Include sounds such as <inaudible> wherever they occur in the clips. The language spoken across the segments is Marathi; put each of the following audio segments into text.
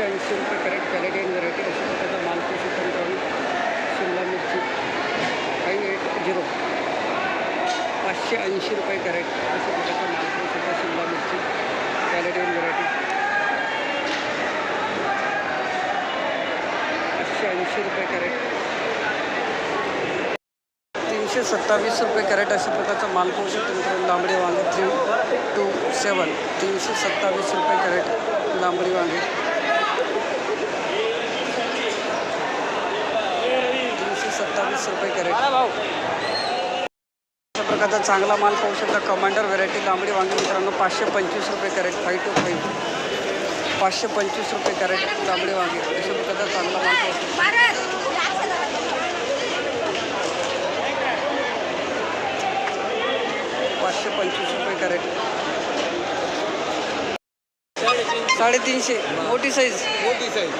एकशे ऐंशी रुपये कॅरेट कॅरेटियन व्हरायटी अशा प्रकारचा माल पोषू शिमला मिरची फाईव्ह एट झिरो पाचशे ऐंशी रुपये कॅरेट अशा प्रकारचा माल शिमला मिरची कॅरेटियन व्हरायटी पाचशे ऐंशी रुपये कॅरेट तीनशे सत्तावीस रुपये कॅरेट अशा प्रकारचा माल तंत्र लांबडी वांगे थ्री टू सेवन तीनशे सत्तावीस रुपये कॅरेट लांबडी वांगे. सत्तावीस रुपये कॅरेट अशा प्रकारचा चांगला माल पाहू शकता. कमांडर व्हेरायटी लांबडी वांगे मित्रांनो पाचशे पंचवीस रुपये कॅरेट फाईव्ह टू फाईव्ह पाचशे पंचवीस रुपये कॅरेट लांबडी वांगे. अशा प्रकारचा चांगला माल पाहू शकता. पाचशे पंचवीस रुपये कॅरेट. साडेतीनशे. मोठी साईज मोठी साईज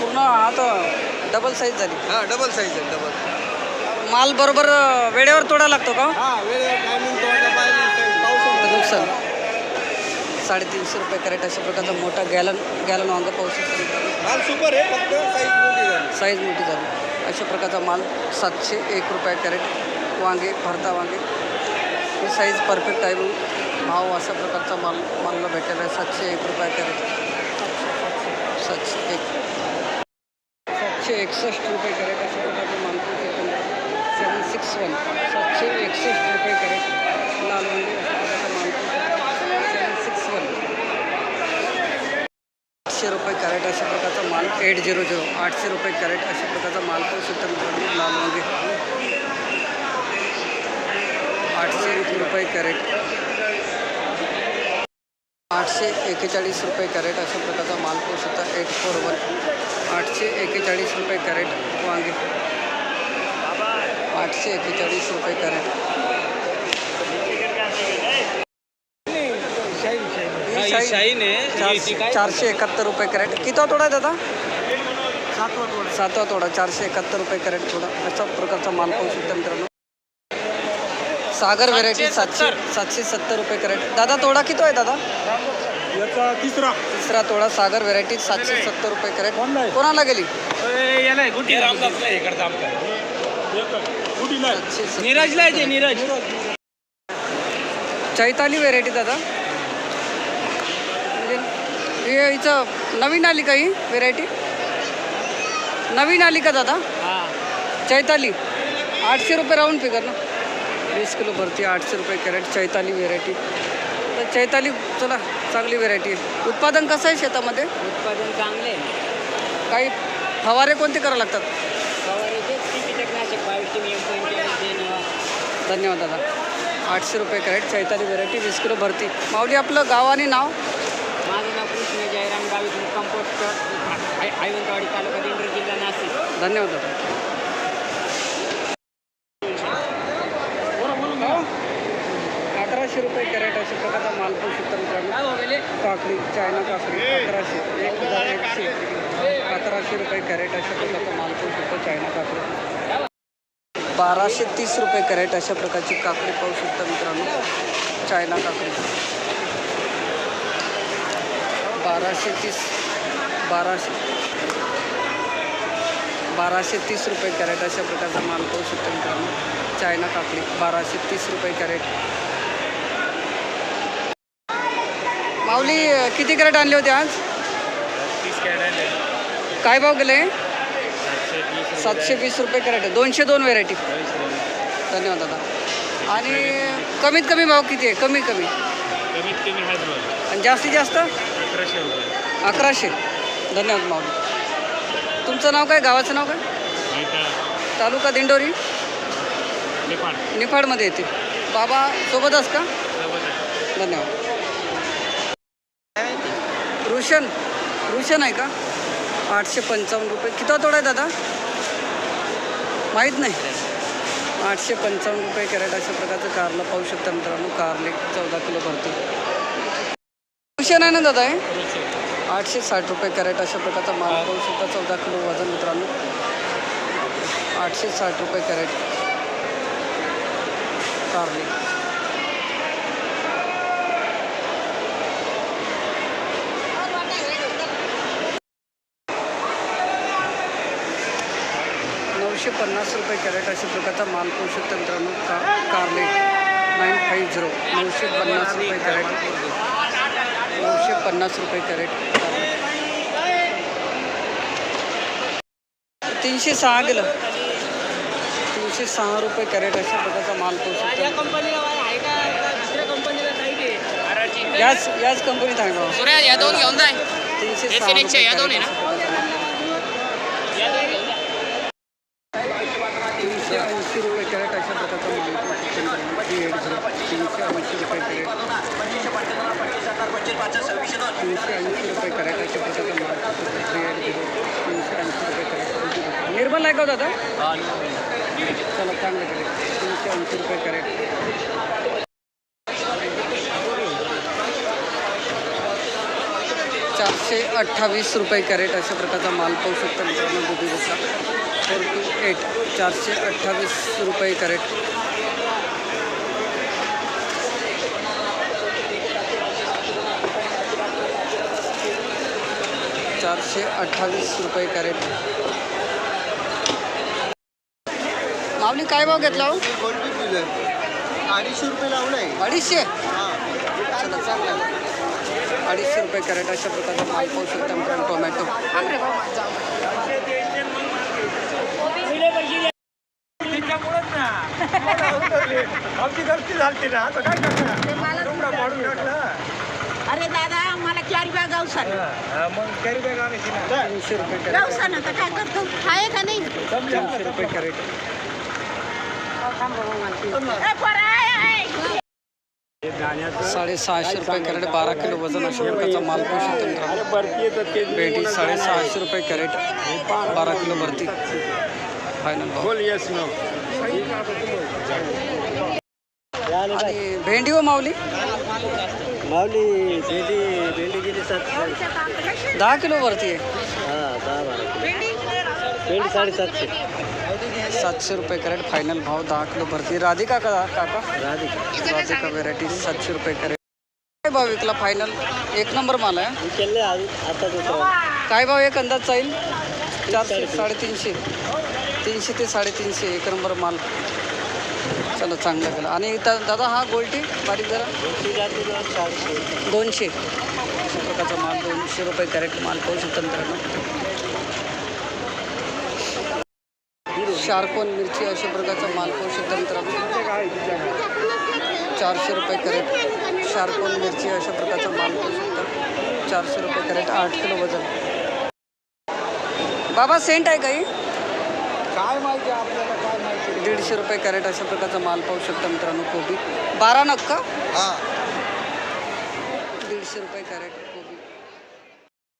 पूर्ण आता डबल साईज झाली. हा डबल साईज आहे डबल माल बरोबर वेळेवर तोडा लागतो का? हा नुकसान. साडेतीनशे रुपये कॅरेट अशा प्रकारचा मोठा गॅलन गॅलन वांगा पाहू शकतो साईज मोठी झाली. अशा प्रकारचा माल सातशे एक रुपये कॅरेट वांगे भरता वांगे. साईज परफेक्ट आहे भाव अशा प्रकारचा माल मालला भेटेल आहे. सातशे एक रुपये कॅरेट. सातशे एक. सातशे एकसष्ट रुपये कॅरेट अशा प्रकारचा सिक्स वन सातशे एकसष्ट रुपये कॅरेट लाल आठशे रुपये कॅरेट अशा प्रकारचा माल एट झिरो झिरो आठशे रुपये अशा प्रकारचा माल पाहू शकता मित्रांनो लाल वांगे आठशे रुपये कॅरेट आठशे एकेचाळीस रुपये कॅरेट अशा प्रकारचा माल पाहू शकता एट फोर वन आठशे एकेचाळीस रुपये कॅरेट वांगे आठशे एकेचाळीस रुपये कॅरेट शाईन. चारशे चारशे एकाहत्तर रुपये कॅरेट. किती तोडा आहे दादा? सातवा तोडा. चारशे एकाहत्तर रुपये कॅरेट तोडा. अशा प्रकारचा माल पाहू शकता मित्रांनो. सागर व्हेरायटी सातशे सातशे सत्तर. रुपये कॅरेट. दादा तोडा किती आहे दादा? याचा तिसरा. तिसरा तोडा. सागर व्हेरायटी सातशे सत्तर रुपये कॅरेट. कोणाला गेली? नीरजला आहे ते, नीरज. चैताली व्हेरायटी दादा. म्हणजे हे हिचं नवीन आली का ही व्हेरायटी नवीन आली का दादा? चैताली. आठशे रुपये राऊंड फिगर ना. वीस किलो भरती आठशे रुपये कॅरेट चैताली व्हेरायटी तर चैताली चला चांगली व्हेरायटी आहे. उत्पादन कसं आहे शेतामध्ये? उत्पादन चांगले काही फवारे कोणते करावं लागतात? धन्यवाद दादा. आठशे रुपये कॅरेट चैताली व्हेरायटी वीस किलो भरती. माऊली आपलं गाव आणि नाव? माझं नाव कृष्ण जयराम गावित कंपोस्ट आयवंतवाडी तालुका दिंडोरी जिल्हा नाशिक. धन्यवाद दादा. अकराशे रुपये कॅरेट अशा प्रकारचा माल पाहू शकता मित्रांनो. काकडी चायना काकडी अकराशे एक हजार एकशे. अकराशे रुपये कॅरेट अशा प्रकारचा माल पाहू शकता बाराशे तीस रुपये कॅरेट अशा प्रकारची काकडी पाहू शकता मित्रांनो. चायना काकडी. बाराशे तीस बाराशे बाराशे तीस रुपये कॅरेट अशा प्रकारचा माल पाहू शकता मित्रांनो. चायना काकडी बाराशे तीस रुपये कॅरेट. माऊली किती कॅरेट आणले होते आज? काय भाव गेले? सातशे वीस रुपये कॅरेट आहे. दोनशे दोन व्हेरायटी धन्यवाद दादा. आणि कमीत कमी भाव किती आहे? कमी कमी. कमीत कमी हाच आणि जास्तीत जास्त? अकराशे रुपये. अकराशे. धन्यवाद माऊली. तुमचं नाव काय? गावाचं नाव काय? तालुका दिंडोरी? निफाडमध्ये येते. बाबा सोबतच का? धन्यवाद. रुशन रुशन आहे का? आठशे पंचावन्न रुपये. किती तोडा आहे दादा? माहीत नाही. आठशे पंचावन्न रुपये कॅरेट अशा प्रकारचं कारला पाहू शकता मित्रांनो. कारले चौदा किलो भरते. रुशन आहे ना दादा हे? आठशे साठ रुपये कॅरेट अशा प्रकारचा माल पाहू शकता. चौदा किलो वजन मित्रांनो. आठशे साठ रुपये कॅरेट कारले पन्नास रुपये कॅरेट अशा प्रकारचा माल पाहू शकता मित्रांनो का कारले. नाईन फाईव्ह झिरो नऊशे पन्नास रुपये कॅरेट. नऊशे पन्नास रुपये कॅरेट. तीनशे सहा गेलं. तीनशे सहा रुपये कॅरेट अशा प्रकारचा माल पाहू शकता याच याच कंपनीत आहे बा? सूर्या या दोन घेऊन जाय. तीनशे सहा मित्रांनो. थ्री एट झिरो ऐंशी रुपये कॅरेट तीनशे ऐंशी रुपये कॅरेट अशा प्रकारचा माल पाहू शकता. थ्री एट झिरो तीनशे ऐंशी रुपये कॅरेट निर्मल आहे का हो दादा चला चांगलं कॅरेट तीनशे ऐंशी रुपये कॅरेट चारशे अठ्ठावीस रुपये कॅरेट अशा प्रकारचा माल पाहू शकता मित्रांनो भुसा फोर्टी एट चारशे अठ्ठावीस रुपये कॅरेट चारशे अठ्ठावीस रुपये कॅरेट. माऊली काय भाव घेतला हो? अडीचशे रुपये लावलंय अडीचशे. अडीचशे रुपये कॅरेट अशा प्रकारचा माल पाहू शकता मित्रांनो टोमॅटो. <laughs> आमची गलती झाली ना. आता काय करणार? चार बॅग गावसान मग कॅरी बॅग आणायची ना तीनशे रुपये कॅरेट गावसान आता काय करतो? आहे का नाही? तीनशे रुपये कॅरेट ए, पोरं, आहे, आहे. साडेसहाशे रुपये कॅरेट बारा किलो वजन अशा प्रकारचा माल पाहू शकता मित्रांनो पेटी साडेसहाशे रुपये कॅरेट बारा किलो भरती. फायनल भाव बोल येस नो आणि भेंडी व माऊली? माऊली भेंडी भेंडी गेली सातशे दहा किलो भरती आहे. हा दहा बारा भेंडी साडेसातशे. सातशे रुपये कॅरेट फायनल भाव दहा किलो भरती राधिका का काका? राधिका. राधिका व्हेरायटी सातशे रुपये कॅरेट. काय भाव विकला फायनल एक नंबर माल आहे मी केले आता दुसरा. काय भाव एक अंदाज जाईल? चारशे साडेतीनशे. तीनशे ते साडेतीनशे एक नंबर माल. चला चांगलं केलं. आणि दादा हा गोल्टी? बारीक जरा. दोनशे. अशा प्रकारचा माल दोनशे रुपये कॅरेट माल पाहू शकतो मित्रांनो. शार्कोन मिरची अशा प्रकारचा माल पाहू शकतो मित्रांनो. चारशे रुपये कॅरेट. शार्कोन मिरची अशा प्रकारचा माल पाहू शकतो. चारशे रुपये कॅरेट आठ किलो वजन. बाबा सेंट आहे काही? काय माहिती आपल्याला काय माहिती? दीडशे रुपये कॅरेट अशा प्रकारचा माल पाहू शकता मित्रांनो कोबी. बारा नग का हा. दीडशे रुपये कॅरेट.